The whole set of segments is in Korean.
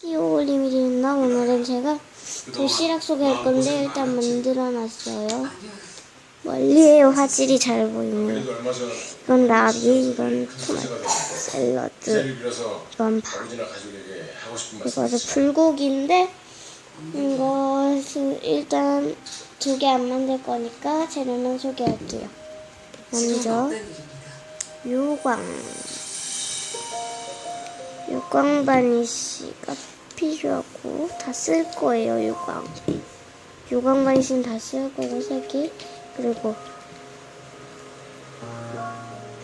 키오올림이나 오늘은 제가 도시락 소개할 건데 일단 만들어놨어요. 멀리에요 화질이 잘 보이네요. 이건 라비, 이건 토마토 샐러드, 이건 밥. 이거는 불고기인데 이것은 일단 두 개 안 만들 거니까 재료는 소개할게요. 먼저 요광 요광 바니쉬가 필요하고 다 쓸 거예요 요광. 요광 바니쉬는 다 쓸 거고 세개. 그리고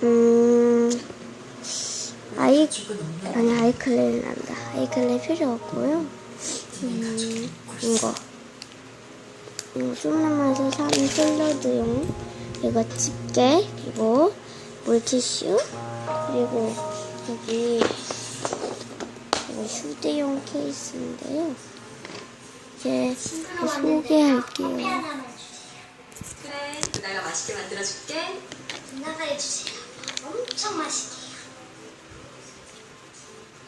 음 아이 아니 아이클레이 난다. 아이클레이 필요 없고요. 음 이거. 이거 쑥나무에서 산 샐러드용. 이거 집게 그리고 물티슈 그리고 여기 이거 휴대용 케이스인데요 이제 소개할게요 그래, 내가 맛있게 만들어줄게. 누나가 해주세요. 엄청 맛있게.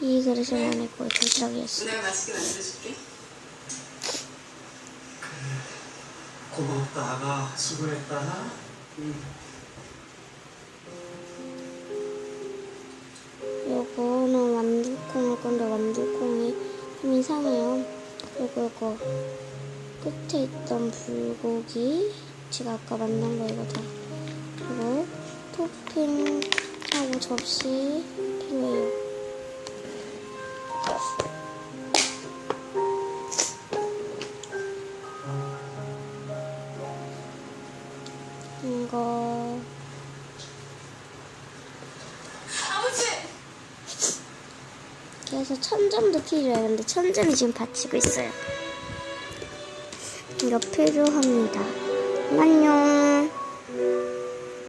이 그릇을 안에 거의 도착이었어요 내가 맛있게 만들어줄게. 고맙다 아가 수고했다 응. 요거는 이거 끝에 있던 불고기 제가 아까 만든 거 이거 다. 그리고 토핑하고 접시 필요해요. 이거 그래서 천점도 필요해요. 근데 천점이 지금 받치고 있어요. 이거 필요합니다. 안녕.